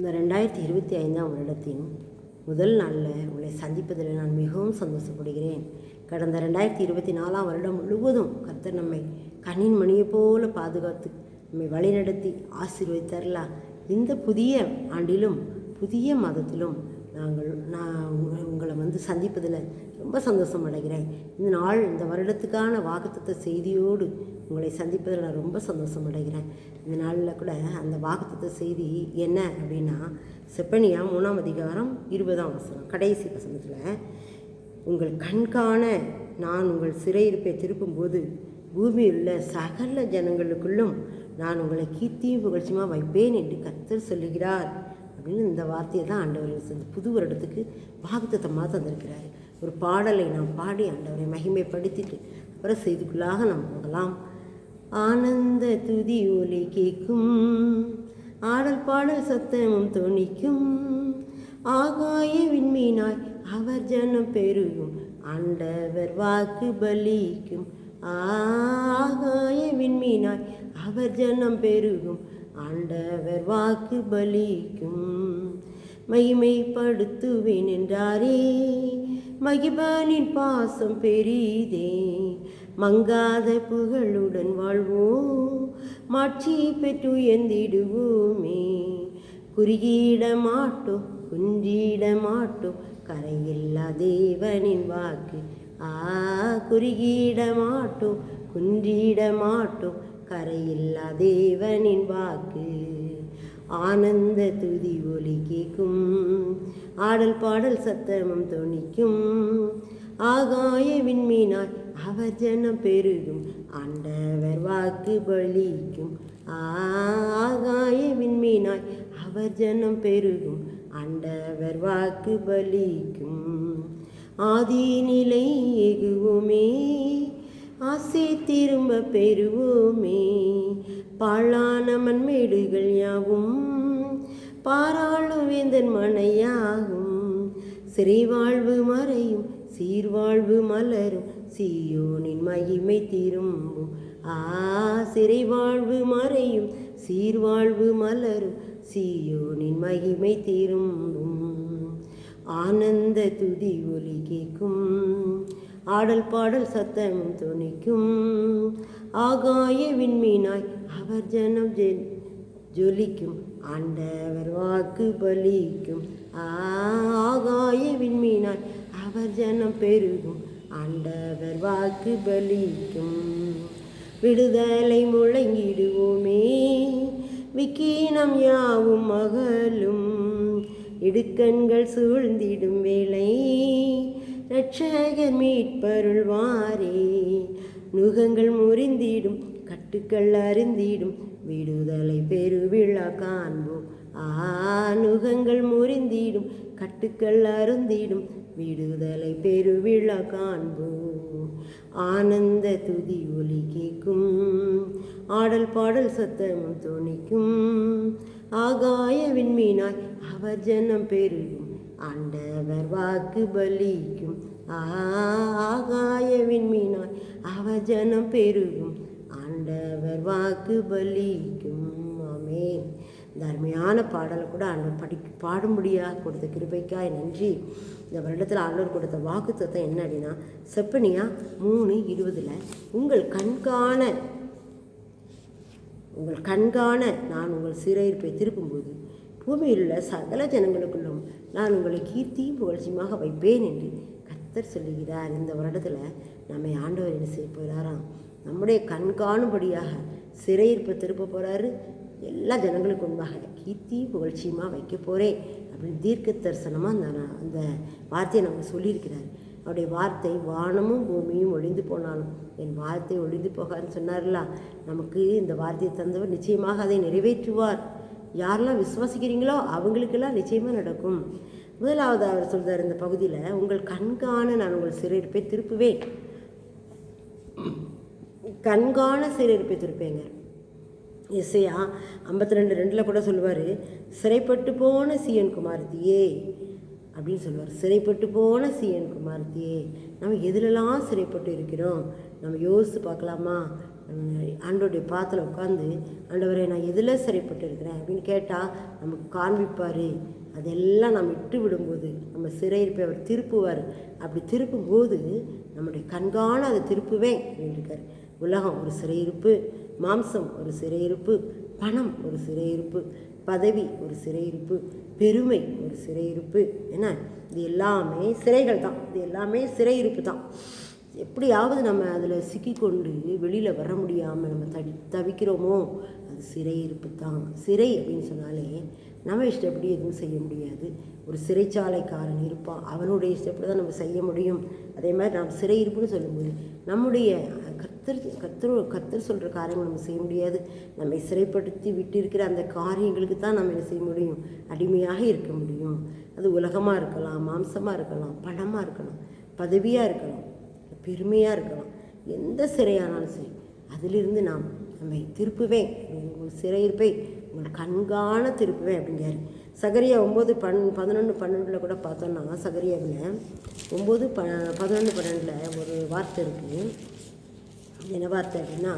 இந்த ரெண்டாயிரத்தி இருபத்தி ஐந்தாம் வருடத்தின் முதல் நாளில் உங்களை சந்திப்பதில் நான் மிகவும் சந்தோஷப்படுகிறேன். கடந்த ரெண்டாயிரத்தி இருபத்தி நாலாம் வருடம் முழுவதும் கர்த்தர் நம்மை கண்ணின் மணியைப் போல பாதுகாத்து நம்மை வழிநடத்தி ஆசீர்வதித்தார்களா இந்த புதிய ஆண்டிலும் புதிய மாதத்திலும் நாங்கள் நான் உங்களை வந்து சந்திப்பதில் ரொம்ப சந்தோஷம் அடைகிறேன். இந்த நாள் இந்த வருடத்துக்கான வாக்குத்த செய்தியோடு உங்களை சந்திப்பதில் நான் ரொம்ப சந்தோஷம் அடைகிறேன் இந்த நாளில் கூட அந்த வாக்குத்த செய்தி என்ன அப்படின்னா செப்பனியா மூணாம் அதிகாரம் இருபதாம் வசனம் கடைசி வசனத்தில் உங்கள் கண்காண நான் உங்கள் சிறையிருப்பை திருப்பும்போது பூமியில் உள்ள சகல ஜனங்களுக்குள்ளும் நான் உங்களை கீர்த்தியும் புகழ்ச்சியுமா வைப்பேன் என்று கர்த்தர் சொல்லுகிறார். அப்படின்னு இந்த வார்த்தையை தான் ஆண்டவர் இந்த புது வருடத்துக்கு வாக்குத்தத்தமாக தந்திருக்கிறார். ஒரு பாடலை நாம் பாடி ஆண்டவரை மகிமைப்படுத்திட்டு அப்புறம் செய்திக்குள்ளாக நாம் போகலாம். ஆனந்த துதி ஒலி கேட்கும் ஆடல் பாடல் சத்தமும் துணிக்கும். ஆகாய விண்மீனாய் அவர் ஜனம் பெருகும். ஆண்டவர் வாக்கு பலிக்கும். ஆகாய விண்மீனாய் அவர் ஜனம் பெருகும். ஆண்டவர் வாக்கு பலிக்கும். மகிமைப்படுத்துவேன் என்றாரே. மகிபனின் பாசம் பெரிதே. மங்காத புகழுடன் வாழ்வோம். மாட்சி பெற்று எந்திடுவோமே குறுகிட மாட்டோம் குன்றிட மாட்டோம். கரையில்லா தேவனின் வாக்கு. ஆ குறுகிட மாட்டோம் குன்றிட மாட்டோம். கரையில்லா தேவனின் வாக்கு. ஆனந்த துதி ஒலி கேட்கும் ஆடல் பாடல் சத்தமும் தொனிக்கும். ஆகாய விண்மீனாய் அவர் ஜனம் பெருகும் ஆண்டவர் வாக்கு பலிக்கும் ஆகாய விண்மீனாய் அவர் ஜனம் பெருகும் ஆண்டவர் வாக்கு பலிக்கும் ஆதி நிலை எகுவோமே ஆசை திரும்ப பெறுவோமே. பாழான மண்மேடுகள் யாவும் பாராளுவேந்தன் மனையாகும். சிறைவாழ்வு மறையும் சீர்வாழ்வு மலரும் சியோனின் மகிமை திரும்பும் ஆ சிறை வாழ்வு மறையும் சீர்வாழ்வு மலரும் சியோனின் மகிமை திரும்பும் ஆனந்த துதி ஒலி கேட்கும் ஆடல் பாடல் சத்தமும் துணிக்கும். ஆகாய விண்மீனாய் அவர் ஜனம் ஜெ- ஜொலிக்கும் ஆண்டவர் வாக்கு பலிக்கும். ஆகாய விண்மீனாய் அவர் ஜனம் பெருகும் ஆண்டவர் வாக்கு பலிக்கும். விடுதலை முழங்கிடுவோமே. விக்கீனம் யாவும் மகளும். இடுக்கண்கள் சூழ்ந்திடும் வேளை. இரட்சகர் மீட்பருள்வாரே நுகங்கள் முறிந்திடும் கட்டுக்கள் அருந்திடும். விடுதலை பெருவிழா காண்போம். ஆ நுகங்கள் முறிந்திடும் கட்டுக்கள் அருந்திடும். விடுதலை பெருவிழா காண்போம் ஆனந்த துதி ஒலி கேட்கும். ஆடல் பாடல் சத்தமும் துணிக்கும் ஆகாய விண்மீனாய் அவர் ஜனம் பெருகும். ஆண்டவர் வாக்கு பலிக்கும். ஆகாய விண்மீனாய் அவர் ஜனம் பெருகும். ஆண்டவர் வாக்கு பலிக்கும். ஆமென். இந்த அருமையான பாடலை கூட ஆண்டவர் படி பாடும்படியாக கொடுத்த கிருபைக்காய் நன்றி. இந்த வருடத்தில் ஆண்டவர் கொடுத்த வாக்குத்தத்தம் என்ன அப்படின்னா செப்பனியா மூணு இருபதில் உங்கள் கண்காண உங்கள் கண்காண நான் உங்கள் சிறையிருப்பை திருப்பும்போது பூமியில் உள்ள சகல ஜனங்களுக்குள்ளும் நான் உங்களை கீர்த்தியும் புகழ்ச்சியுமாக வைப்பேன் என்று கத்தர் சொல்லுகிறார். இந்த வருடத்தில் நம்மை ஆண்டவர் என்ன செய்ய போகிறாராம் நம்முடைய கண்காணும்படியாக சிறையிருப்பை திருப்ப போகிறாரு எல்லா ஜனங்களுக்கு முன்பாக கீர்த்தி புகழ்ச்சியுமாக வைக்க போகிறேன் அப்படின்னு தீர்க்க தரிசனமாக அந்த அந்த வார்த்தையை நமக்கு சொல்லியிருக்கிறார். அவருடைய வார்த்தை வானமும் பூமியும் ஒழிந்து போனாலும் என் வார்த்தை ஒழிந்து போகாதுன்னு சொன்னார்ல நமக்கு இந்த வார்த்தையை தந்தவர் நிச்சயமாக அதை நிறைவேற்றுவார். யாரெல்லாம் விசுவாசிக்கிறீங்களோ அவங்களுக்கெல்லாம் நிச்சயமாக நடக்கும். முதலாவது அவர் சொல்கிறார் இந்த பகுதியில் உங்கள் கண்காண நான் உங்கள் சிறையிருப்பை திருப்புவேன். கண்காண சிறையிருப்பை திருப்பேங்க இசையா ஐம்பத்தி ரெண்டு ரெண்டில் கூட சொல்லுவார் சிறைப்பட்டு போன சிஎன் குமாரத்தியே அப்படின்னு சொல்லுவார். சிறைப்பட்டு போன சிஎன் குமாரத்தியே நம்ம எதிலெல்லாம் சிறைப்பட்டு இருக்கிறோம்? நம்ம யோசித்து பார்க்கலாமா? ஆண்டோடைய பாத்தில் உட்காந்து ஆண்டவரை நான் எதில் சிறைப்பட்டு இருக்கிறேன்? அப்படின்னு கேட்டால் நமக்கு காண்பிப்பார். அதெல்லாம் நம்ம விட்டு விடும்போது நம்ம சிறையிருப்பை அவர் திருப்புவார். அப்படி திருப்பும்போது நம்முடைய கண்காண அதை திருப்புவேன் அப்படின்னு இருக்கார். உலகம் ஒரு சிறையிருப்பு மாம்சம் ஒரு சிறையிருப்பு பணம் ஒரு சிறையிருப்பு பதவி ஒரு சிறையிருப்பு பெருமை ஒரு சிறையிருப்பு. என்ன? இது எல்லாமே சிறைகள் தான். இது எல்லாமே சிறையிருப்பு தான். எப்படியாவது நம்ம அதில் சிக்கிக்கொண்டு வெளியில் வர முடியாமல் நம்ம தடி தவிக்கிறோமோ? அது சிறையிருப்பு தான். சிறை அப்படின்னு சொன்னாலே நம்ம இஷ்டப்படி எதுவும் செய்ய முடியாது. ஒரு சிறைச்சாலைக்காரன் இருப்பான். அவனுடைய இஷ்டப்படி தான் நம்ம செய்ய முடியும். அதே மாதிரி நாம் சிறையிருப்புன்னு சொல்லும்போது நம்முடைய கத்தர் கத்தர் கத்தர் சொல்கிற காரியங்கள் நம்ம செய்ய முடியாது. நம்மை சிறைப்படுத்தி விட்டு இருக்கிற அந்த காரியங்களுக்கு தான் நம்ம என்ன செய்ய முடியும்? அடிமையாக இருக்க முடியும். அது உலகமாக இருக்கலாம் மாம்சமாக இருக்கலாம் பணமாக இருக்கலாம் பதவியாக இருக்கலாம் பெருமையாக இருக்கலாம். எந்த சிறையானாலும் சரி அதிலிருந்து நாம் நம்மை திருப்புவேன். உங்கள் சிறையிருப்பை உங்கள் கண்காண திருப்புவேன் அப்படிங்கிறாரு. சகரியா ஒம்பது பன் பதினொன்று பன்னெண்டில் கூட பார்த்தோன்னா சகரியாவில் ஒம்பது ப பதினொன்று பன்னெண்டில் ஒரு வார்த்தை இருக்குது என்ன வார்த்தை அப்படின்னா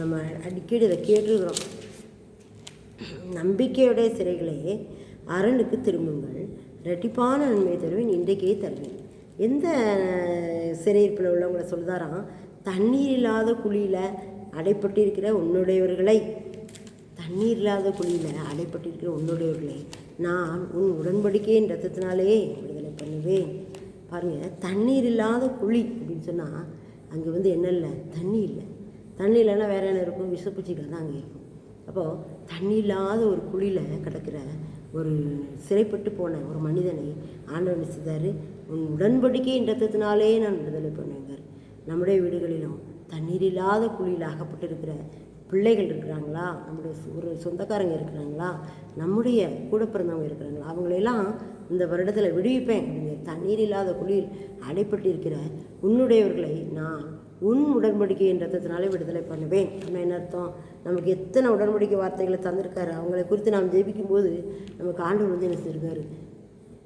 நம்ம அடிக்கடி இதை கேட்டிருக்கிறோம். நம்பிக்கையுடைய சிறைகளே அரணுக்கு திரும்புங்கள். ரெட்டிப்பான நன்மை தருவேன் இன்றைக்கே தருவேன். எந்த சிறையிருப்பில் உள்ளவங்களை சொல்லுதாராம் தண்ணீர் இல்லாத குழியில் அடைப்பட்டிருக்கிற உன்னுடையவர்களை தண்ணீர் இல்லாத குழியில் அடைப்பட்டிருக்கிற உன்னுடையவர்களை நான் உன் உடன்படிக்கையின் ரத்தத்தினாலே விடுதலை பண்ணுவேன். பாருங்கள் தண்ணீர் இல்லாத குழி அப்படின்னு சொன்னால் அங்கே வந்து என்ன இல்லை? தண்ணி இல்லை. தண்ணி இல்லைன்னா வேறு என்ன இருக்கும்? விஷப்பூச்சிகள் தான் அங்கே இருக்கும். அப்போது தண்ணி இல்லாத ஒரு குழியில் கிடக்கிற ஒரு சிறைப்பட்டு போன ஒரு மனிதனை ஆண்டவன் செய்தார்? உன் உடன்படிக்கை ரத்தத்தினாலே நான் விடுதலை பண்ணுவேங்கார் நம்முடைய வீடுகளிலும் தண்ணீர் இல்லாத குழியில் அகப்பட்டிருக்கிற பிள்ளைகள் இருக்கிறாங்களா? நம்முடைய ஒரு சொந்தக்காரங்க இருக்கிறாங்களா? நம்முடைய கூட பிறந்தவங்க இருக்கிறாங்களா? அவங்களையெல்லாம் இந்த வருடத்தில் விடுவிப்பேன் தண்ணீர் இல்லாத குளிர் அடைப்பட்டிருக்கிற உன்னுடையவர்களை நான் உன் உடன்படிக்கையின் ரத்தத்தினாலே விடுதலை பண்ணுவேன். நம்ம என்ன அர்த்தம்? நமக்கு எத்தனை உடன்படிக்கை வார்த்தைகளை தந்திருக்காரு? அவங்களை குறித்து நாம் ஜெபிக்கும்போது நமக்கு ஆண்டவர் வந்து என்ன செய்யிருக்காரு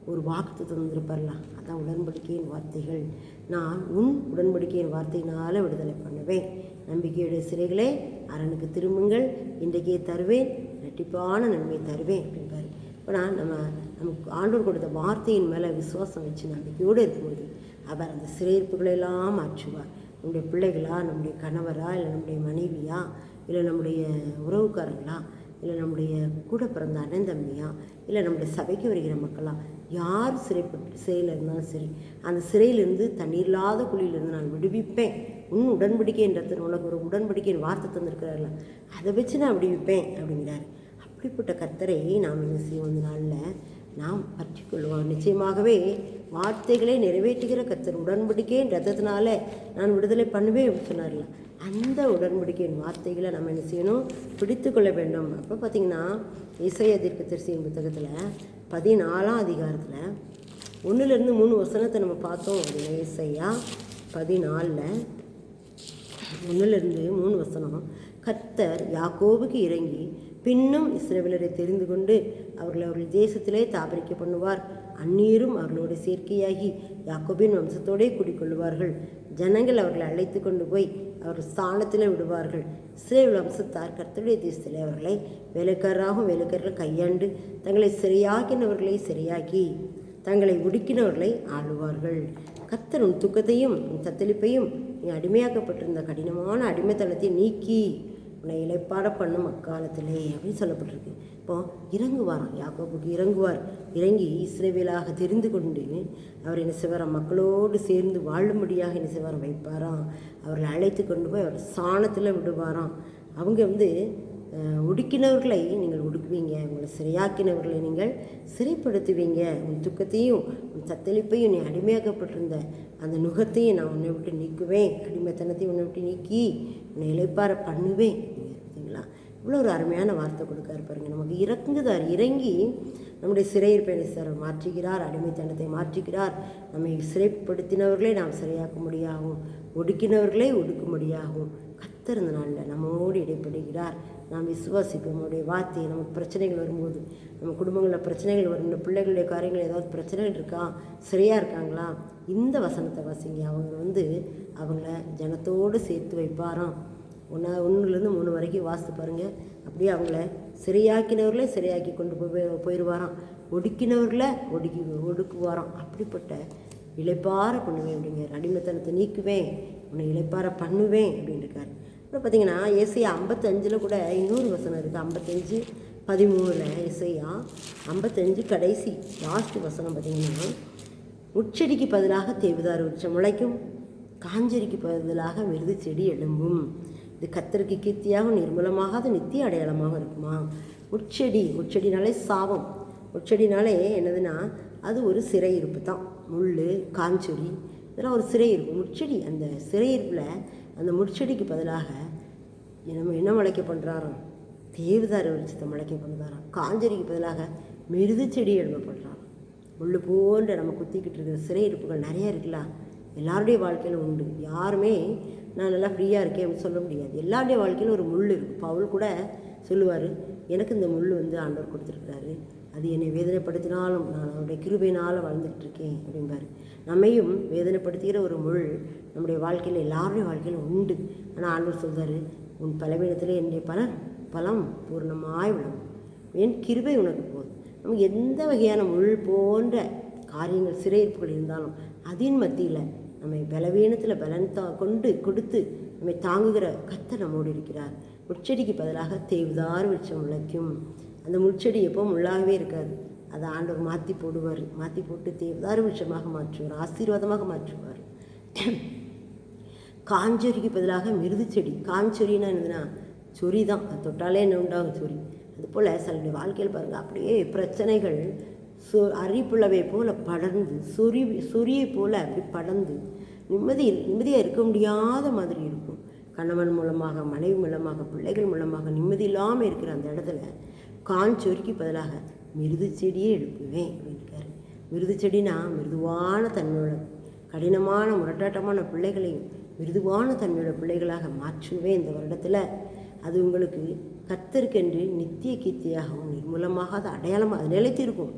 ஒரு வாக்கு தந்திருப்பார்லாம் அதான் உடன்படிக்கையின் வார்த்தைகள். நான் உன் உடன்படிக்கையின் வார்த்தையினால் விடுதலை பண்ணுவேன். நம்பிக்கையுடைய சிறைகளே அரணுக்கு திரும்புங்கள். இன்றைக்கே தருவேன். இரட்டிப்பான நன்மை தருவேன் அப்படின்பாரு இப்போ நான் நம்ம நமக்கு ஆண்டோர் கொடுத்த வார்த்தையின் மேலே விசுவாசம் வச்சு நம்பிக்கையோடு இருக்கும்போது அவர் அந்த சிறையிருப்புகளெல்லாம் மாற்றுவார். நம்முடைய பிள்ளைகளா நம்முடைய கணவரா இல்லை நம்முடைய மனைவியா இல்லை நம்முடைய உறவுக்காரங்களா இல்லை நம்முடைய கூட பிறந்த அண்ணன் தம்பியா இல்லை நம்முடைய சபைக்கு வருகிற மக்களா யார் சிறைப்பட்டு சிறையில் இருந்தாலும் சரி அந்த சிறையிலிருந்து தண்ணீர் இல்லாத குழியிலிருந்து நான் விடுவிப்பேன். உன் உடன்படிக்கைன்றது உனக்கு ஒரு உடன்படிக்கையின் வார்த்தை தந்திருக்கிறார்ல அதை வச்சு நான் விடுவிப்பேன் அப்படிங்கிறாரு. அப்படிப்பட்ட கத்தரை நாம் என்ன செய்வோம் இந்த நாளில்? நாம் பற்றிக்கொள்வோம் நிச்சயமாகவே வார்த்தைகளை நிறைவேற்றுகிற கத்தர் உடன்படிக்கையின் ரத்தத்தினால நான் விடுதலை பண்ணுவேன் சொன்னார்ல. அந்த உடன்படிக்கையின் வார்த்தைகளை நம்ம என்ன செய்யணும்? பிடித்து கொள்ள வேண்டும். அப்போ பார்த்தீங்கன்னா இசை எதிர்ப்பு திருசியின் புத்தகத்தில் பதினாலாம் அதிகாரத்தில் ஒன்றுலேருந்து மூணு வசனத்தை நம்ம பார்த்தோம். அப்படின்னா இசையா பதினாலில் ஒன்றுலேருந்து மூணு வசனம் கத்தர் யாக்கோவுக்கு இறங்கி பின்னும் இஸ்ரேவிலரை தெரிந்து கொண்டு அவர்களை அவர்கள் தேசத்திலே தாபரிக்க பண்ணுவார். அந்நீரும் அவர்களோடு சேர்க்கையாகி யாக்கோபின் வம்சத்தோடே குடிக்கொள்வார்கள் ஜனங்கள் அவர்களை அழைத்து கொண்டு போய் அவர்கள் ஸ்தானத்தில் விடுவார்கள். இஸ்ரேல் வம்சத்தார் கர்த்தருடைய தேசத்திலே அவர்களை வேலைக்காரராகவும் வேலைக்காரர்கள் கையாண்டு தங்களை சிறையாக்கினவர்களை சிறையாக்கி தங்களை உடுக்கினவர்களை ஆளுவார்கள். கர்த்தர் உன் துக்கத்தையும் உன் தத்தளிப்பையும் நீ அடிமையாக்கப்பட்டிருந்த கடினமான அடிமைத்தனத்தை நீக்கி உன்னை இலைப்பாட பண்ணும் அக்காலத்திலே அப்படின்னு சொல்லப்பட்டிருக்கு. இப்போ இறங்குவாராம். யாக்கோபுக்கு இறங்குவார். இறங்கி இஸ்ரேவேலாக தெரிந்து கொண்டு அவர் என்ன செய்வாராம்? மக்களோடு சேர்ந்து வாழும்படியாக என்ன செய்வாராம்? வைப்பாராம். அவர்களை அழைத்து கொண்டு போய் அவர் சாணத்தில் விடுவாராம். அவங்க வந்து ஒடுக்கினவர்களை நீங்கள் ஒடுக்குவீங்க. உங்களை சிறையாக்கினவர்களை நீங்கள் சிறைப்படுத்துவீங்க. உன் துக்கத்தையும் உன் சத்தளிப்பையும் நீ அடிமையாக்கப்பட்டிருந்த அந்த நுகத்தையும் நான் உன்னை விட்டு நீக்குவேன். அடிமைத்தனத்தையும் உன்னை விட்டு நீக்கி உன்னை இழைப்பார பண்ணுவேன். இவ்வளோ ஒரு அருமையான வார்த்தை கொடுக்காரு பாருங்க. நமக்கு இறங்குதார் இறங்கி நம்முடைய சிறையிருப்பை சார் மாற்றுகிறார் அடிமைத்தனத்தை மாற்றுகிறார். நம்மை சிறைப்படுத்தினவர்களே நாம் சிறையாக்க முடியாகும் ஒடுக்கினவர்களே ஒடுக்கும்படியாகும் கத்தர் இந்த நாளில் நம்மோடு இடைப்படுகிறார். நாம் விசுவாசிப்போம். நம்முடைய வார்த்தை நமக்கு பிரச்சனைகள் வரும்போது நம்ம குடும்பங்களில் பிரச்சனைகள் வரும் இந்த பிள்ளைகளுடைய காரியங்கள் ஏதாவது பிரச்சனைகள் இருக்கா? சரியாக இருக்காங்களா? இந்த வசனத்தை வாசிங்க. அவங்க வந்து அவங்கள ஜனத்தோடு சேர்த்து வைப்பாராம். ஒன்றா ஒன்றுலேருந்து மூணு வரைக்கும் வாசித்து பாருங்கள் அப்படியே அவங்கள சிறையாக்கினவர்களே சிறையாக்கி கொண்டு போய் போயிடுவாராம் ஒடுக்கினவர்கள ஒடுக்கி ஒடுக்குவாராம். அப்படிப்பட்ட இழைப்பார பண்ணுவேன் அப்படிங்கிற அடிமைத்தனத்தை நீக்குவேன். உன்னை இழைப்பார பண்ணுவேன் அப்படின்னு அப்புறம் பார்த்தீங்கன்னா ஏசையா ஐம்பத்தஞ்சில் கூட இன்னொரு வசனம் இருக்குது. ஐம்பத்தஞ்சு பதிமூணில் இசையா ஐம்பத்தஞ்சு கடைசி லாஸ்ட் வசனம் பார்த்தீங்கன்னா உச்சடிக்கு பதிலாக தேவதார் உச்சம் முளைக்கும். காஞ்சரிக்கு பதிலாக மிருது செடி எழும்பும். இது கத்தருக்கு கீர்த்தியாகவும் நிர்மலமாகாத நித்திய அடையாளமாக இருக்குமா? முட்செடி முட்செடினாலே சாபம். முட்செடினாலே என்னதுன்னா அது ஒரு சிறையிருப்பு தான். முள் காஞ்சொரி இதெல்லாம் ஒரு சிறையிருப்பு முட்செடி அந்த சிறையிருப்பில் அந்த முட்செடிக்கு பதிலாக நம்ம என்ன முளைக்க பண்ணுறாராம் தேவதார வெளிச்சத்தை முளைக்க பண்ணுறாராம் காஞ்சொடிக்கு பதிலாக மிருது செடி எழுப்ப பண்ணுறாராம் முள் போன்ற நம்ம குத்திக்கிட்டு இருக்கிற சிறையிருப்புகள் நிறைய இருக்குல்ல? எல்லாருடைய வாழ்க்கையிலும் உண்டு. யாருமே நான் நல்லா ஃப்ரீயாக இருக்கேன் அப்படின்னு சொல்ல முடியாது. எல்லாருடைய வாழ்க்கையிலும் ஒரு முள் இருக்கும் பவுல் கூட சொல்லுவார் எனக்கு இந்த முள் வந்து ஆண்டவர் கொடுத்துருக்குறாரு. அது என்னை வேதனைப்படுத்தினாலும் நான் அவருடைய கிருபையினால் வாழ்ந்துட்டு இருக்கேன் அப்படிம்பாரு. நம்மையும் வேதனைப்படுத்துகிற ஒரு முள் நம்முடைய வாழ்க்கையில் எல்லாருடைய வாழ்க்கையிலும் உண்டு. ஆனால் ஆண்டவர் சொல்கிறார் உன் பலவீனத்தில் என்னுடைய பலன் பலம் பூர்ணமாய் விடும் என் கிருபை உனக்கு போதும். நமக்கு எந்த வகையான முள் போன்ற காரியங்கள் சிறையிருப்புகள் இருந்தாலும் அதின் மத்தியில் நம்மை பலவீனத்தில் பலன் தா கொண்டு கொடுத்து நம்மை தாங்குகிற கர்த்தர் நம்மோடு இருக்கிறார். முட்செடிக்கு பதிலாக தேவதார் விருட்சம் முளைக்கும். அந்த முட்செடி எப்போ முள்ளாகவே இருக்காது. அதை ஆண்டவர் மாற்றி போடுவார். மாற்றி போட்டு தேவதார் விருட்சமாக மாற்றுவார். ஆசீர்வாதமாக மாற்றுவார். காஞ்சொரிக்கு பதிலாக மிருது செடி. காஞ்சொரின்னா என்னதுன்னா சொறி தான் அது தொட்டாலே என்ன உண்டாகும்? சொறி. அதுபோல் சிலருடைய வாழ்க்கையில் பாருங்கள் அப்படியே பிரச்சனைகள் சொ அறிப்புள்ளவை போல் படர்ந்து சொறி சொறியை போல் அப்படி படர்ந்து நிம்மதி நிம்மதியாக இருக்க முடியாத மாதிரி இருக்கும். கணவன் மூலமாக மனைவி மூலமாக பிள்ளைகள் மூலமாக நிம்மதி இல்லாமல் இருக்கிற அந்த இடத்துல காஞ்சொரிக்கு பதிலாக மிருது செடியே எடுப்புவேன் அப்படின்றாரு மிருது செடினா மிருதுவான தன்மையோட கடினமான முரட்டாட்டமான பிள்ளைகளையும் மிருதுவான தன்மையோட பிள்ளைகளாக மாற்றுவேன் இந்த வருடத்தில். அது உங்களுக்கு கத்தருக்கென்று நித்திய கீர்த்தியாகவும் நிர்மூலமாக அது அடையாளமாக அது நிலைத்திருக்கும்.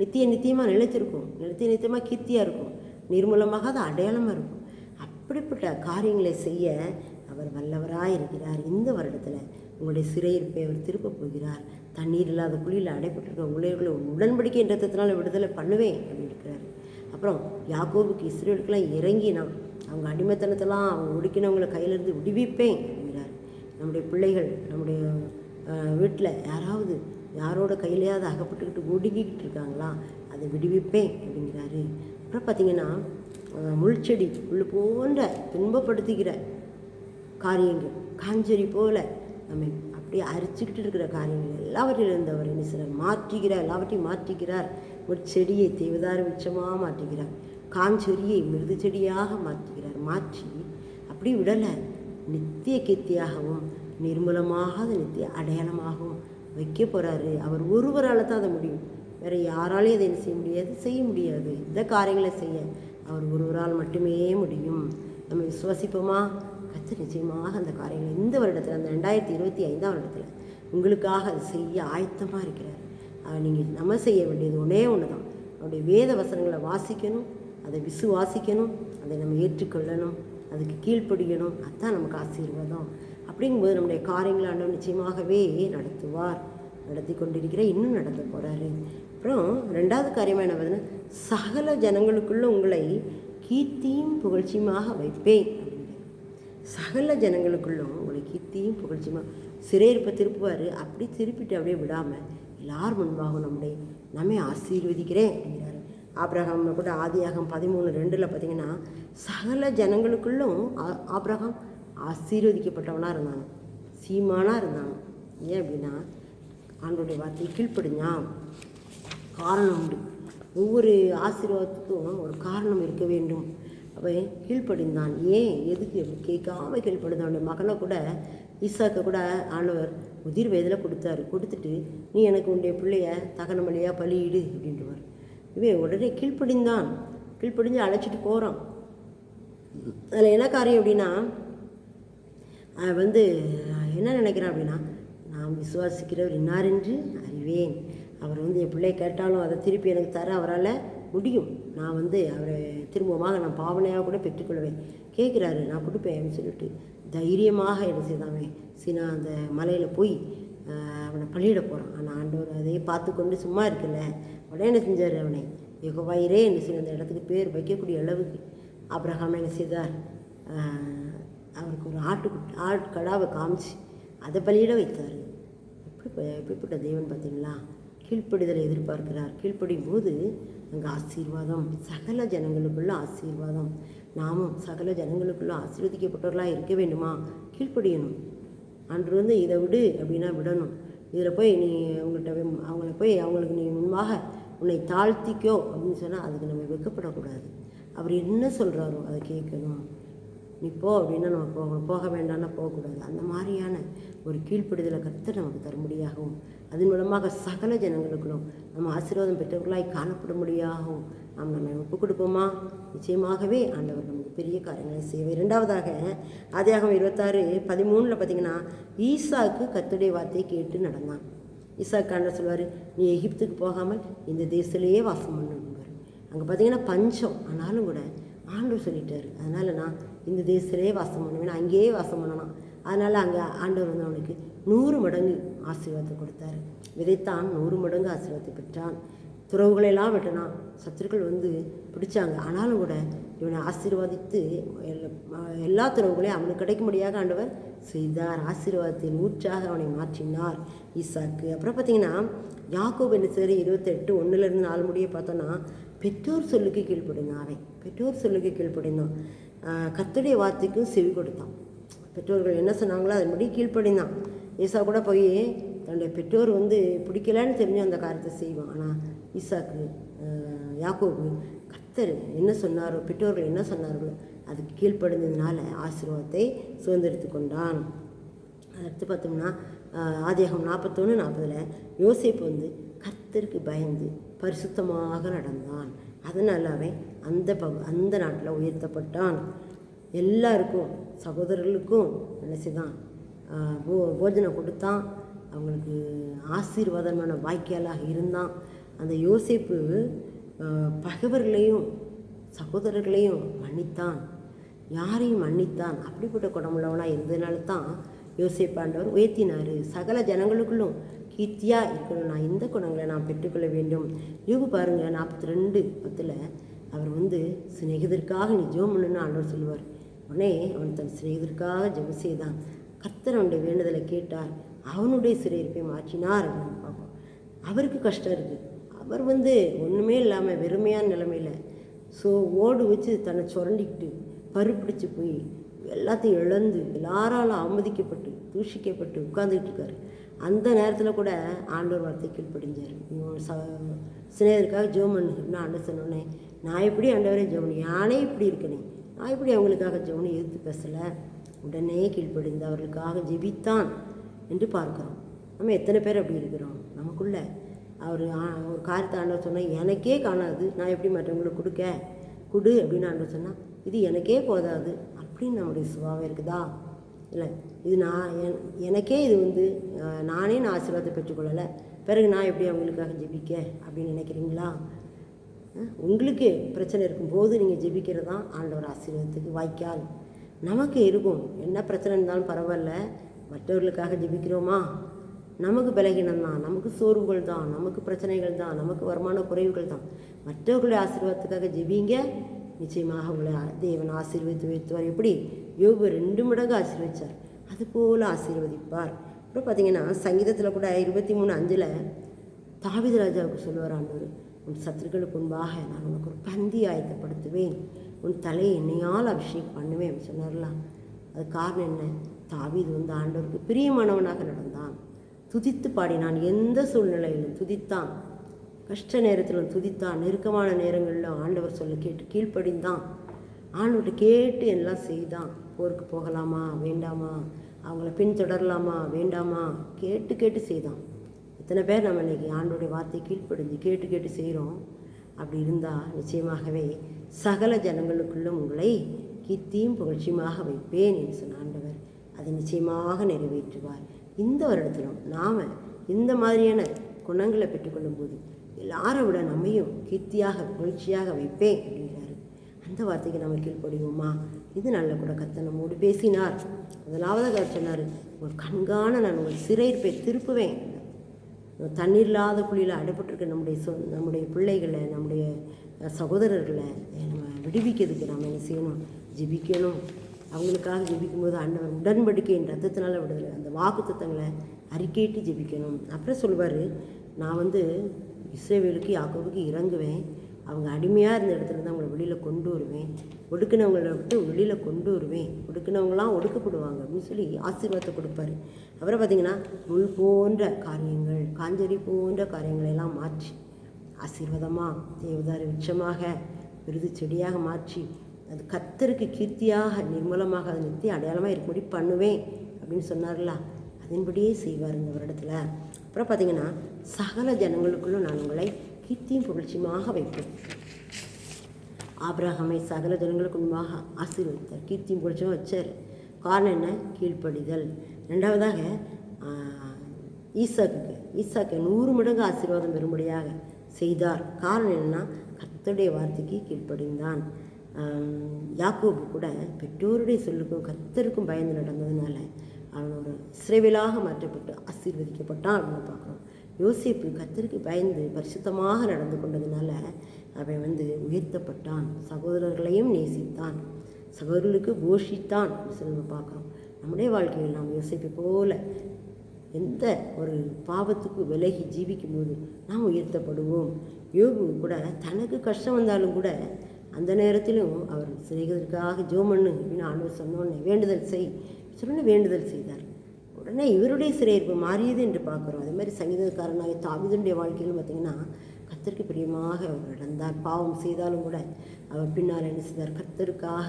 நித்திய நித்தியமாக நிலைத்திருக்கும். நித்திய நித்தியமாக கீர்த்தியாக இருக்கும். நிர்மூலமாக அது அடையாளமாக இருக்கும். அப்படிப்பட்ட காரியங்களை செய்ய அவர் வல்லவராக இருக்கிறார். இந்த வருடத்தில் உங்களுடைய சிறையிருப்பை அவர் திருப்பப் போகிறார். தண்ணீர் இல்லாத குழியில் அடைப்பட்டிருக்க உங்களை உடன்படிக்கை என்ற விடுதலை பண்ணுவேன் அப்படின்னு இருக்கிறார். அப்புறம் யாக்கோபுக்கு இஸ்ரேலுக்கெல்லாம் இறங்கினான் அவங்க அடிமைத்தனத்தெல்லாம் அவங்க ஒடுக்கினவங்களை கையிலேருந்து விடுவிப்பேன் அப்படிங்கிறார். நம்முடைய பிள்ளைகள் நம்முடைய வீட்டில் யாராவது யாரோட கையிலையாவது அகப்பட்டுக்கிட்டு ஒடுங்கிக்கிட்டு இருக்காங்களா? அதை விடுவிப்பேன் அப்படிங்கிறாரு. அப்புறம் பார்த்தீங்கன்னா முள்செடி முள் போன்ற துன்பப்படுத்துகிற காரியங்கள் காஞ்சரி போல நம்ம அப்படியே அரிச்சுக்கிட்டு இருக்கிற காரியங்கள் எல்லாவற்றிலிருந்து அவர் என்ன சிலர் மாற்றுகிறார் எல்லாவற்றையும் மாற்றுகிறார். ஒரு செடியை தேவதார விருட்சமாக மாற்றுகிறார். காஞ்சொரியை மிருது செடியாக மாற்றுகிறார். மாற்றி அப்படி விடலை. நித்திய கீர்த்தியாகவும் நிர்மூலமாகாத நித்திய அடையாளமாகவும் வைக்க போகிறாரு அவர் ஒருவரால் தான் அதை முடியும். வேறு யாராலையும் அதை என்ன செய்ய முடியாது செய்ய முடியாது. இந்த காரியங்களை செய்ய அவர் ஒருவரால் மட்டுமே முடியும். நம்ம விசுவாசிப்போமா? கத்து நிச்சயமாக அந்த காரியங்களை இந்த வருடத்தில் அந்த ரெண்டாயிரத்தி இருபத்தி ஐந்தாம் வருடத்தில் உங்களுக்காக அதை செய்ய ஆயத்தமாக இருக்கிறார். நீங்கள் நம்ம செய்ய வேண்டியது ஒன்றே ஒன்று தான் அவருடைய வேத வசனங்களை வாசிக்கணும் அதை விசுவாசிக்கணும் அதை நம்ம ஏற்றுக்கொள்ளணும் அதுக்கு கீழ்ப்படியணும். அதுதான் நமக்கு ஆசீர்வாதம். அப்படிங்கும்போது நம்முடைய காரியங்களை ஆண்டவர் நிச்சயமாகவே நடத்துவார் நடத்தி கொண்டிருக்கிற இன்னும் நடத்த போகிறாரு அப்புறம் ரெண்டாவது காரியமாக என்ன பார்த்தீங்கன்னா சகல ஜனங்களுக்குள்ள உங்களை கீர்த்தியும் புகழ்ச்சியுமாக வைப்பேன் சகல ஜனங்களுக்குள்ளும் உங்களை கீர்த்தியும் புகழ்ச்சியுமா சிறையிருப்பை திருப்புவார். அப்படி திருப்பிட்டு அப்படியே விடாமல் எல்லார் முன்பாகவும் நம்முடைய நம்மை ஆசீர்வதிக்கிறேன் அப்படிங்கிறாரு. ஆப்ரஹாம் கூட ஆதியாகம் பதிமூணு ரெண்டில் பார்த்தீங்கன்னா சகல ஜனங்களுக்குள்ளும் ஆப்ரஹாம் ஆசீர்வதிக்கப்பட்டவனாக இருந்தான்? சீமானாக இருந்தான்? ஏன் அப்படின்னா ஆண்டோடைய வார்த்தை கீழ்ப்படிஞ்சான். காரணம் உண்டு. ஒவ்வொரு ஆசீர்வாதத்துக்கும் ஒரு காரணம் இருக்க வேண்டும். அவன் கீழ்ப்படிந்தான். ஏன்? எதுக்கு? அப்படி கேட்காம கீழ்ப்படுந்தான். மகனை கூட ஈசாக்கை கூட ஆண்டவர் முதிர் வயதில் கொடுத்தாரு. கொடுத்துட்டு நீ எனக்கு உன்னுடைய பிள்ளைய தகன மலையாக பலியிடு அப்படின்றவர். இவன் உடனே கீழ்ப்படிந்தான். கீழ்ப்படிஞ்சு அழைச்சிட்டு போகிறான் அதில் என்ன காரியம் அப்படின்னா வந்து என்ன நினைக்கிறேன் அப்படின்னா நான் விசுவாசிக்கிறவர் இன்னார் என்று அறிவேன். அவர் வந்து என் பிள்ளை கேட்டாலும் அதை திருப்பி எனக்கு தர அவரால் முடியும். நான் வந்து அவரை திரும்பமாக நான் பாவனையாக கூட பெற்றுக்கொள்வேன். கேட்குறாரு நான் கொடுப்பேன் சொல்லிட்டு தைரியமாக என்ன செய்தாமே சீனா அந்த மலையில் போய் அவனை பள்ளியிட போகிறான் ஆனால் ஆண்டவர் அதையே பார்த்து கொண்டு சும்மா இருக்குல்ல உடனே என்ன செஞ்சார் அவனை? யெகோவாயிரே என்ன செய்ய அந்த இடத்துக்கு பேர் வைக்கக்கூடிய அளவுக்கு. அப்ரஹாம் என்ன செய்தார்? அவருக்கு ஒரு ஆட்டுக்குட்டி ஆட்கடாவை காமிச்சு அதை பலியிட வைத்தார். எப்படி எப்படிப்பட்ட தேவன் பார்த்தீங்களா? கீழ்ப்படிதலை எதிர்பார்க்கிறார். கீழ்ப்படியும் போது அங்கே ஆசீர்வாதம் சகல ஜனங்களுக்குள்ள ஆசீர்வாதம். நாமும் சகல ஜனங்களுக்குள்ள ஆசீர்வதிக்கப்பட்டவர்களாக இருக்க வேண்டுமா? கீழ்ப்படியணும். அன்று வந்து இதை விடு அப்படின்னா விடணும். இதில் போய் நீ அவங்கள்ட்ட அவங்கள போய் அவங்களுக்கு நீ முன்பாக உன்னை தாழ்த்திக்கோ அப்படின்னு சொன்னால் அதுக்கு நம்ம வெக்கப்படக்கூடாது. அவர் என்ன சொல்கிறாரோ அதை கேட்கணும். நீ போ அப்படின்னா நம்ம போகணும் போக வேண்டாம்னா போகக்கூடாது. அந்த மாதிரியான ஒரு கீழ்ப்படுதலை கற்று நமக்கு தரும்படியாகவும் அதன் மூலமாக சகல ஜனங்களுக்கும் நம்ம ஆசீர்வாதம் பெற்றவர்களாய் காணப்படும்படியாகவும் நாம் நம்ம ஒப்பு கொடுப்போமா நிச்சயமாகவே ஆண்டவர் நமக்கு பெரிய காரியங்களை செய்வார். இரண்டாவதாக ஆதியாகமம் இருபத்தாறு பதிமூணில் பார்த்தீங்கன்னா ஈசாக்கு கத்துடைய வார்த்தையை கேட்டு நடந்தான். ஈசாக்கு ஆண்டவர் சொல்வார் நீ எகிப்துக்கு போகாமல் இந்த தேசத்திலேயே வாசம் பண்ணுவார். அங்கே பார்த்தீங்கன்னா பஞ்சம். ஆனாலும் கூட ஆண்டவர் சொல்லிட்டார். அதனால் நான் இந்த தேசத்திலே வாசம் பண்ணுவேன். அங்கேயே வாசம் பண்ணணும். அதனால் அங்கே ஆண்டவர் வந்து அவனுக்கு நூறு மடங்கு ஆசீர்வாதத்தை கொடுத்தாரு. விதைத்தான் நூறு மடங்கு ஆசீர்வாதத்தை பெற்றான். துறவுகளெல்லாம் வெட்டினான். சத்துருக்கள் வந்து பிடிச்சாங்க. ஆனாலும் கூட இவனை ஆசீர்வாதித்து எல்லா- எல்லா துறவுகளையும் அவனுக்கு கிடைக்கும்படியாக ஆண்டவர் செய்தார். ஆசீர்வாதத்தின் ஊற்றாக அவனை மாற்றினார் ஈசாக்கு. அப்புறம் பார்த்தீங்கன்னா யாக்கோபு என்ன சரி இருபத்தெட்டு ஒன்றுலேருந்து நாலு முடிய பார்த்தோன்னா பெற்றோர் சொல்லுக்கு கீழ்ப்படினான் அவன். பெற்றோர் சொல்லுக்கு கீழ்ப்படினான் கத்துடைய வார்த்தைக்கும் செவி கொடுத்தான். பெற்றோர்கள் என்ன சொன்னாங்களோ அதன்படி கீழ்ப்படிந்தான். ஈசா கூட போய் தன்னுடைய பெற்றோர் வந்து பிடிக்கலன்னு தெரிஞ்சு அந்த காரியத்தை செய்வான். ஆனால் ஈசாக்கு ஆஹ் யாக்கோபு என்ன சொன்னாரோ பெற்றோர்கள் என்ன சொன்னார்களோ அதுக்கு கீழ்ப்படிந்ததுனால ஆசீர்வாதத்தை சுதந்திரித்து கொண்டான். அடுத்து பார்த்தோம்னா ஆதியகம் நாற்பத்தொன்று நாற்பதில் யோசிப்பு வந்து கர்த்தருக்கு பயந்து பரிசுத்தமாக நடந்தான். அதனால் அவன் அந்த பகு அந்த நாட்டில் உயர்த்தப்பட்டான். எல்லாருக்கும் சகோதரர்களுக்கும் என்ன செய்தான் போ போஜனம் கொடுத்தான். அவங்களுக்கு ஆசீர்வாதமான வாய்க்காலாக இருந்தான். அந்த யோசேப்பு பகைவர்களையும் சகோதரர்களையும் மன்னித்தான். யாரையும் மன்னித்தான். அப்படிப்பட்ட குடமுள்ளவனாக இருந்ததுனால தான் யோசிப்பாண்டவர் உயர்த்தினார். சகல ஜனங்களுக்குள்ளும் கீர்த்தியாக இருக்கணும் நான் இந்த குணங்களை நான் பெற்றுக்கொள்ள வேண்டும். யோகு பாருங்கள் நாற்பத்தி ரெண்டு பத்தில் அவர் வந்து சிநேகிதருக்காக நீ ஜோம் பண்ணுன்னு ஆண்டவர் சொல்லுவார். உடனே அவன் தன் சிநேகிதருக்காக ஜெபம் செய்தான். கர்த்தர் அவனுடைய வேண்டுதலை கேட்டார். அவனுடைய சிறையிருப்பை மாற்றினார் அப்படின்னு பார்ப்போம். அவருக்கு கஷ்டம் இருக்குது அவர் வந்து ஒன்றுமே இல்லாமல் வெறுமையான நிலைமையில் ஸோ ஓடு வச்சு தன்னை சுரண்டிக்கிட்டு பருப்பிடிச்சு போய் எல்லாத்தையும் இழந்து எல்லாராலும் அவமதிக்கப்பட்டு தூஷிக்கப்பட்டு உட்கார்ந்துக்கிட்டு இருக்காரு. அந்த நேரத்தில் கூட ஆண்டோர் வார்த்தை கீழ்ப்படிஞ்சார். ச சிநேகருக்காக ஜோமன் ஆண்டவர் சொன்னோடனே நான் எப்படி ஆண்டவரே ஜோமன் யானே இப்படி இருக்கனே நான் இப்படி அவங்களுக்காக ஜோமனை எதிர்த்து பேசலை? உடனே கீழ்ப்படிந்து அவர்களுக்காக ஜெபித்தான் என்று பார்க்குறோம். நம்ம எத்தனை பேர் அப்படி இருக்கிறோம்? நமக்குள்ள. அவர் ஒரு காரியத்தை ஆண்டவர் சொன்னால் எனக்கே காணாது. நான் எப்படி மற்றவங்களுக்கு கொடுக்க? கொடு அப்படின்னு ஆண்டவர் சொன்னால் இது எனக்கே போதாது. அப்படின்னு நம்முடைய சுபாவம் இருக்குதா? இல்லை இது நான் என்- எனக்கே இது வந்து நானே நான் ஆசீர்வாதத்தை பெற்றுக்கொள்ளலை. பிறகு நான் எப்படி அவங்களுக்காக ஜெபிக்க அப்படின்னு நினைக்கிறீங்களா? உங்களுக்கு பிரச்சனை இருக்கும்போது நீங்கள் ஜெபிக்கிறது தான் ஆண்டவர் ஆசீர்வாதத்துக்கு வாய்க்கால். நமக்கு இருக்கும். என்ன பிரச்சனை இருந்தாலும் பரவாயில்ல. மற்றவர்களுக்காக ஜெபிக்கிறோமா? நமக்கு பலகீனம் தான். நமக்கு சோர்வுகள் தான். நமக்கு பிரச்சனைகள் தான். நமக்கு வருமான குறைவுகள் தான். மற்றவர்களுடைய ஆசீர்வாதத்துக்காக ஜெபிங்க. நிச்சயமாக உங்களை தேவன் ஆசீர்வதித்து வைத்துவார் எப்படி? யோபு ரெண்டு மடங்கு ஆசீர்வதிச்சார். அதுபோல் ஆசீர்வதிப்பார். அப்புறம் பார்த்தீங்கன்னா சங்கீதத்தில் கூட இருபத்தி மூணு அஞ்சில் தாவித ராஜாவுக்கு சொல்லுவார் ஆண்டவர் உன் சத்துருக்களுக்கு முன்பாக நான் உனக்கு ஒரு பந்தி ஆயத்தப்படுத்துவேன். உன் தலையை எண்ணெயால் அபிஷேகம் பண்ணுவேன். அப்படின்னு சொன்னார்லாம் அது காரணம் என்ன? தாவிது வந்து ஆண்டவருக்கு பிரியமானவனாக நடந்தான். துதித்து பாடினான். எந்த சூழ்நிலையிலும் துதித்தான். கஷ்ட நேரத்தில் துதித்தான் நெருக்கமான நேரங்களில் ஆண்டவர் சொல்ல கேட்டு கீழ்ப்படிந்தான். ஆண்டவர்கிட்ட கேட்டு எல்லாம் செய்தான். போருக்கு போகலாமா? வேண்டாமா? அவங்கள பின்தொடரலாமா? வேண்டாமா? கேட்டு கேட்டு செய்தான். இத்தனை பேர் நம்ம இன்றைக்கி ஆண்டோடைய வார்த்தையை கீழ்ப்படிஞ்சு கேட்டு கேட்டு செய்கிறோம் அப்படி இருந்தால் நிச்சயமாகவே சகல ஜனங்களுக்குள்ளும் உங்களை கீர்த்தியும் புகழ்ச்சியுமாக வைப்பேன் என்று சொன்ன ஆண்டவர். அதை நிச்சயமாக நிறைவேற்றுவார். இந்த வருடத்திலும் நாம் இந்த மாதிரியான குணங்களை பெற்றுக்கொள்ளும் போது எல்லாரை விட நம்மையும் கீர்த்தியாக புகழ்ச்சியாக வைப்பேன் அப்படிங்கிறாரு அந்த வார்த்தைக்கு நம்ம கீழ்ப்படிவோமா? இது நல்ல கூட கத்த நம்மோடு பேசினார். முதலாவது அவர் சொன்னார் ஒரு கண்காண நான் உங்கள் சிறையிருப்பை திருப்புவேன். தண்ணீர் இல்லாத குழியில் அடைப்பட்டிருக்க நம்முடைய சொ நம்முடைய பிள்ளைகளை நம்முடைய சகோதரர்களை நம்ம விடுவிக்கிறதுக்கு நாம் என்ன செய்யணும்? ஜெபிக்கணும். அவங்களுக்காக ஜெபிக்கும்போது அண்ணன் உடன்படிக்கையின் ரத்தத்தினால விடுதலை அந்த வாக்கு தத்தங்களை அறிக்கையிட்டு ஜெபிக்கணும். அப்புறம் சொல்லுவார் நான் வந்து இஸ்ரேவேலுக்கு யாக்கோவுக்கு இறங்குவேன். அவங்க அடிமையாக இருந்த இடத்துல இருந்து அவங்கள வெளியில் கொண்டு வருவேன். ஒடுக்கினவங்கள விட்டு வெளியில் கொண்டு வருவேன். ஒடுக்கினவங்களாம் ஒடுக்கப்படுவாங்க அப்படின்னு சொல்லி ஆசீர்வாதத்தை கொடுப்பாரு. அப்புறம் பார்த்தீங்கன்னா முள் போன்ற காரியங்கள் காஞ்சரி போன்ற காரியங்களை எல்லாம் மாற்றி ஆசீர்வாதமாக தேவதாரி உச்சமாக விருது செடியாக மாற்றி அது கத்தருக்கு கீர்த்தியாக நிர்மலமாக அது நித்திய அடையாளமாக இருக்கும்படி பண்ணுவேன் அப்படின்னு சொன்னார்ல. அதன்படியே செய்வார் இந்த வருடத்தில். அப்புறம் பார்த்தீங்கன்னா சகல ஜனங்களுக்குள்ளும் நான் உங்களை கீர்த்தியும் புகழ்ச்சியுமாக வைப்பேன். ஆபிரகமை சகல ஜனங்களுக்கு முன்பாக ஆசீர்வதித்தார். கீர்த்தியும் புகழ்ச்சியும் வச்சார். காரணம் என்ன? கீழ்ப்படிதல். ரெண்டாவதாக ஈசாக்கு ஈசாக்கு நூறு மடங்கு ஆசீர்வாதம் பெறும்படியாக செய்தார். காரணம் என்னன்னா கர்த்தருடைய வார்த்தைக்கு கீழ்ப்படிந்தான். யாக்கோபு கூட பெற்றோருடைய சொல்லுக்கும் கர்த்தருக்கும் பயந்து நடந்ததுனால அவன் ஒரு சிறைவிலாக மாற்றப்பட்டு ஆசீர்வதிக்கப்பட்டான் அப்படின்னு பார்க்குறோம். யோசிப்பு கர்த்தருக்கு பயந்து பரிசுத்தமாக நடந்து கொண்டதுனால அவன் வந்து உயர்த்தப்பட்டான். சகோதரர்களையும் நேசித்தான். சகோதரர்களுக்கு போஷித்தான் அப்படின்னு சொல்லி நம்ம பார்க்குறோம். நம்முடைய வாழ்க்கையில் நாம் யோசிப்பை போல எந்த ஒரு பாவத்துக்கு விலகி ஜீவிக்கும்போது நாம் உயர்த்தப்படுவோம். யோகு கூட தனக்கு கஷ்டம் வந்தாலும் கூட அந்த நேரத்திலும் அவர் செய்வதற்காக ஜோமண்ணு அப்படின்னு ஆண்டு சொன்னோன்னே வேண்டுதல் செய். சொல்லி வேண்டுதல் செய்தார். உடனே இவருடைய சிறையிருப்பு மாறியது என்று பார்க்குறோம். அதே மாதிரி சங்கீதக்காரனாக தாவிதனுடைய வாழ்க்கையிலும் பார்த்திங்கன்னா கத்தருக்கு பிரியமாக அவர் நடந்தார். பாவம் செய்தாலும் கூட அவர் பின்னால் என்ன செய்தார்? கத்தருக்காக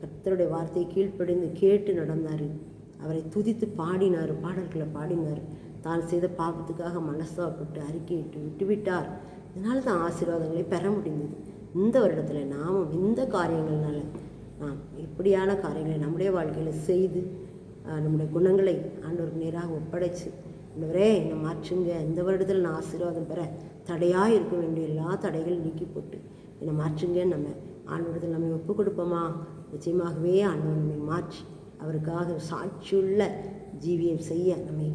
கர்த்தருடைய வார்த்தையை கீழ்ப்படிந்து கேட்டு நடந்தார். அவரை துதித்து பாடினார் பாடல்களை பாடினார். தான் செய்த பாவத்துக்காக மனசாப்பட்டு அறிக்கையிட்டு விட்டுவிட்டார். இதனால தான் ஆசீர்வாதங்களை பெற முடிந்தது. இந்த வருடத்தில் நாமும் இந்த காரியங்கள்னால இப்படியான காரியங்களை நம்முடைய வாழ்க்கையில் செய்து நம்முடைய குணங்களை ஆண்டோருக்கு நேராக ஒப்படைச்சு ஆண்டவரே என்னை மாற்றுங்க. இந்த வருடத்தில் நான் ஆசீர்வாதம் பெற தடையாக இருக்க வேண்டிய எல்லா தடைகளும் நீக்கி போட்டு என்னை மாற்றுங்கன்னு நம்ம ஆண்டவரத்தில் நம்ம ஒப்பு கொடுப்போமா? நிச்சயமாகவே ஆண்டவர் நம்மை மாற்றி அவருக்காக சாட்சியுள்ள ஜீவியம் செய்ய நம்மை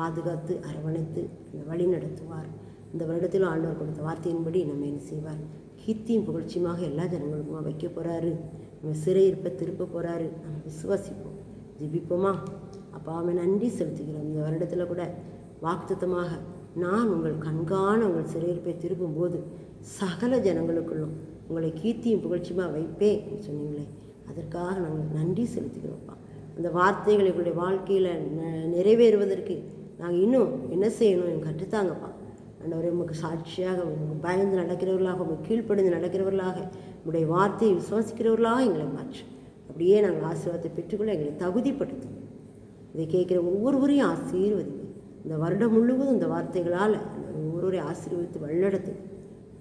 பாதுகாத்து அரவணைத்து வழி நடத்துவார். இந்த வருடத்தில் ஆண்டவர் கொடுத்த வார்த்தையின்படி நம்ம என்ன செய்வார்? கீர்த்தியும் புகழ்ச்சியுமாக எல்லா ஜனங்களுக்கும் வைக்க போகிறாரு நம்ம சிறையிருப்பை திருப்ப போகிறாரு நம்ம விசுவாசிப்போம். ஜெபிப்போமா? அப்பாவை நன்றி செலுத்துகிறோம். இந்த வருடத்தில் கூட வாக்குத்தமாக நான் உங்கள் கண்காண உங்கள் சிறையிருப்பை திருப்பும்போது சகல ஜனங்களுக்குள்ளும் உங்களை கீர்த்தியும் புகழ்ச்சியுமா வைப்பேன் அப்படின்னு சொன்னீங்களே. அதற்காக நாங்கள் நன்றி செலுத்துகிறோம்ப்பா அந்த வார்த்தைகள் எங்களுடைய வாழ்க்கையில் நிறைவேறுவதற்கு நாங்கள் இன்னும் என்ன செய்யணும் எனக்கு கற்றுத்தாங்கப்பா. ஆண்டவரே உமக்கு சாட்சியாக பயந்து நடக்கிறவர்களாக உமக்கு கீழ்ப்படிந்து நடக்கிறவர்களாக உடைய வார்த்தையை விசுவாசிக்கிறவர்களாக எங்களை மாற்று. அப்படியே நாங்கள் ஆசீர்வாதத்தை பெற்றுக்கொள்ள எங்களை தகுதிப்படுத்தும் இதை கேட்குற ஒவ்வொருவரையும் ஆசீர்வதிங்க. இந்த வருடம் முழுவதும் இந்த வார்த்தைகளால் ஒவ்வொருவரையும் ஆசீர்வதித்து வழிநடத்து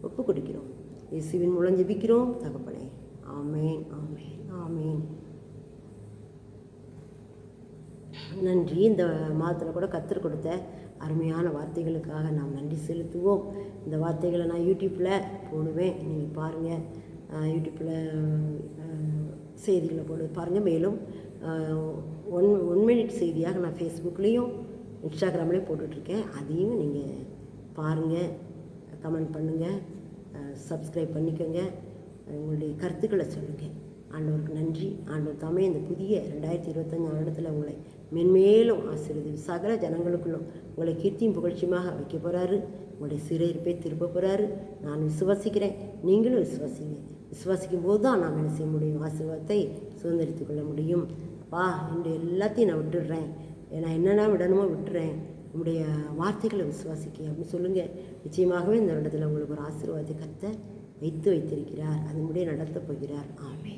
ஒப்பு கொடுக்கிறோம். இயேசுவின் மூலம் ஜெபிக்கிறோம். தகப்பனே ஆமேன் ஆமேன் ஆமேன். நன்றி. இந்த மாதத்தில் கூட கற்றுக் கொடுத்த அருமையான வார்த்தைகளுக்காக நாம் நன்றி செலுத்துவோம். இந்த வார்த்தைகளை நான் யூடியூப்பில் போடுவேன். நீங்கள் பாருங்கள் யூடியூப்பில் செய்திகளை போடு பாருங்கள் மேலும் ஒன் ஒன் மினிட் செய்தியாக நான் ஃபேஸ்புக்லேயும் இன்ஸ்டாகிராம்லேயும் போட்டுட்ருக்கேன் அதையும் நீங்கள் பாருங்கள் கமெண்ட் பண்ணுங்கள் சப்ஸ்கிரைப் பண்ணிக்கோங்க உங்களுடைய கருத்துக்களை சொல்லுங்கள் ஆண்டவருக்கு நன்றி ஆண்டவர் தாமே இந்த புதிய ரெண்டாயிரத்தி இருபத்தஞ்சாம் வருடத்தில் உங்களை மென்மேலும் ஆசீர்வதி சகல ஜனங்களுக்குள்ளும் உங்களை கீர்த்தியும் புகழ்ச்சியுமாக வைக்க போகிறாரு உங்களுடைய சிறையிருப்பை திருப்ப போகிறாரு நான் விசுவாசிக்கிறேன். நீங்களும் விசுவாசிங்க. விசுவாசிக்கும் போது தான் நாம் என்ன செய்ய முடியும்? ஆசீர்வாதத்தை சுதந்திரித்து கொள்ள முடியும். வா என்னுடைய எல்லாத்தையும் நான் விட்டுடுறேன். நான் என்னென்ன விடணுமோ விட்டுறேன். உங்களுடைய வார்த்தைகளை விசுவாசிக்க அப்படின்னு சொல்லுங்கள் நிச்சயமாகவே இந்த இடத்துல உங்களுக்கு ஒரு ஆசீர்வாதத்தை கத்த வைத்து வைத்திருக்கிறார். அதன்படியே நடத்தப் போகிறார். ஆமே